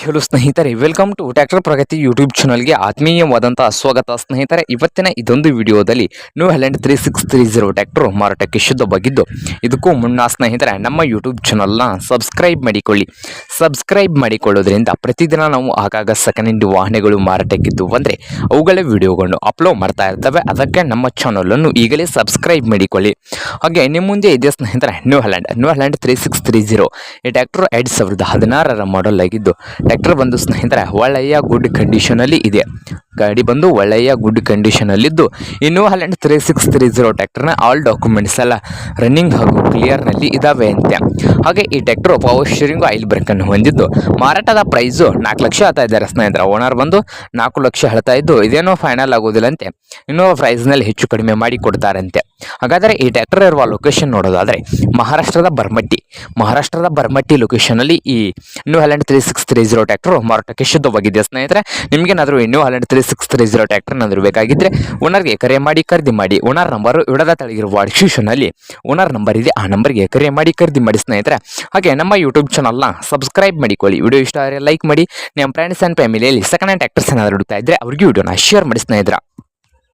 Hello ಸ್ನೇಹಿತರೆ welcome to tractor Pragati YouTube ಚಾನಲ್ಗೆ ಆತ್ಮೀಯವಾದಂತಹ ಸ್ವಾಗತ. ಸ್ನೇಹಿತರೆ, ಇವತ್ತಿನ ಇದೊಂದು ವಿಡಿಯೋದಲ್ಲಿ New Holland three six three zero tractor ಮಾರಾಟಕ್ಕೆ ಶುದ್ಧವಾಗಿದ್ದು, ಇದಕ್ಕೂ ಮುನ್ನ ಸ್ನೇಹಿತರೆ, ನಮ್ಮ ಯೂಟ್ಯೂಬ್ ಚಾನಲ್ನ ಸಬ್ಸ್ಕ್ರೈಬ್ ಮಾಡಿಕೊಳ್ಳಿ. ಸಬ್ಸ್ಕ್ರೈಬ್ ಮಾಡಿಕೊಳ್ಳೋದ್ರಿಂದ ಪ್ರತಿದಿನ ನಾವು ಆಗಾಗ ಸೆಕೆಂಡ್ ಹ್ಯಾಂಡ್ ವಾಹನಗಳು ಮಾರಾಟಕ್ಕಿದ್ದು ಅಂದರೆ ಅವುಗಳ ವಿಡಿಯೋಗಳನ್ನು ಅಪ್ಲೋಡ್ ಮಾಡ್ತಾ ಇರ್ತವೆ. ಅದಕ್ಕೆ ನಮ್ಮ ಚಾನಲನ್ನು ಈಗಲೇ ಸಬ್ಸ್ಕ್ರೈಬ್ ಮಾಡಿಕೊಳ್ಳಿ. ಹಾಗೆ, ನಿಮ್ಮ ಮುಂದೆ ಇದೆ ಸ್ನೇಹಿತರೆ New Holland New Holland three six three zero ಈ ಟ್ಯಾಕ್ಟರ್ ಎರಡು ಸಾವಿರದ ಹದಿನಾರರ ಮಾಡೆಲ್ ಆಗಿದ್ದು ಟ್ರ್ಯಾಕ್ಟರ್ ಬಂದು ಸ್ನೇಹಿತರೆ ಒಳ್ಳೆಯ ಗುಡ್ ಕಂಡೀಷನಲ್ಲಿ ಇದೆ. ಗಾಡಿ ಬಂದು ಒಳ್ಳೆಯ ಗುಡ್ ಕಂಡೀಷನಲ್ಲಿದ್ದು ಇನ್ನು Holland three six three zero ಟ್ಯಾಕ್ಟರ್ನ all documents ಎಲ್ಲ ರನ್ನಿಂಗ್ ಹಾಗೂ ಕ್ಲಿಯರ್ನಲ್ಲಿ ಇದಾವೆ ಅಂತೆ ಹಾಗೆ ಈ ಟ್ರ್ಯಾಕ್ಟರ್ ಪವರ್ ಸ್ಟೀರಿಂಗು ಆಯಿಲ್ ಬ್ರೇಕನ್ನು ಹೊಂದಿದ್ದು. ಮಾರಾಟದ ಪ್ರೈಸು ನಾಲ್ಕು ಲಕ್ಷ ಹೇಳ್ತಾ ಇದ್ದಾರೆ ಸ್ನೇಹಿತರ ಓನರ್ ಬಂದು ನಾಲ್ಕು ಲಕ್ಷ ಹೇಳ್ತಾ ಇದ್ದು, ಇದೇನೋ ಫೈನಲ್ ಆಗೋದಿಲ್ಲಂತೆ ಇನ್ನೂ ಪ್ರೈಸ್ನಲ್ಲಿ ಹೆಚ್ಚು ಕಡಿಮೆ ಮಾಡಿ ಕೊಡ್ತಾರಂತೆ ಹಾಗಾದರೆ ಈ ಟ್ರ್ಯಾಕ್ಟರ್ ಇರುವ ಲೊಕೇಶನ್ ನೋಡೋದಾದರೆ ಮಹಾರಾಷ್ಟ್ರದ ಬರ್ಮಟ್ಟಿ. ಮಹಾರಾಷ್ಟ್ರದ ಬರ್ಮಟ್ಟಿ ಲೊಕೇಶನಲ್ಲಿ ಈ New Holland three six three zero tractor ಮಾರಾಟಕ್ಕೆ ಶುದ್ಧವಾಗಿದೆ. ಸ್ನೇಹಿತರೆ, ನಿಮಗೇನಾದರೂ New Holland three six three zero tractor ಏನಾದರೂ ಬೇಕಾಗಿದ್ದರೆ ಓನರ್ಗೆ ಕರೆ ಮಾಡಿ ಖರೀದಿ ಮಾಡಿ ಓನರ್ ನಂಬರು ಇಡದ ತಳಗಿರುವ ಡಿಸ್ಕ್ರಿಪ್ಷನಲ್ಲಿ ಓನರ್ ನಂಬರ್ ಇದೆ, ಆ ನಂಬರ್ಗೆ ಕರೆ ಮಾಡಿ ಖರೀದಿ ಮಾಡಿ ಸ್ನೇಹಿತರೆ. ಹಾಗೆ ನಮ್ಮ ಯೂಟ್ಯೂಬ್ ಚಾನಲ್ನ ಸಬ್ಸ್ಕ್ರೈಬ್ ಮಾಡಿಕೊಳ್ಳಿ. ವಿಡಿಯೋ ಇಷ್ಟ ಆದರೆ ಲೈಕ್ ಮಾಡಿ. ನಿಮ್ಮ ಫ್ರೆಂಡ್ಸ್ ಆ್ಯಂಡ್ ಫ್ಯಾಮಿಲಿಯಲ್ಲಿ ಸೆಕೆಂಡ್ ಹ್ಯಾಂಡ್ ಟ್ಯಾಕ್ಟರ್ಸ್ ಏನಾದರೂ ಹುಡುಕ್ತಾ ಇದ್ದರೆ ಅವ್ರಿಗೆ ವಿಡಿಯೋನ ಶೇರ್ ಮಾಡಿ ಸ್ನೇಹಿತರ.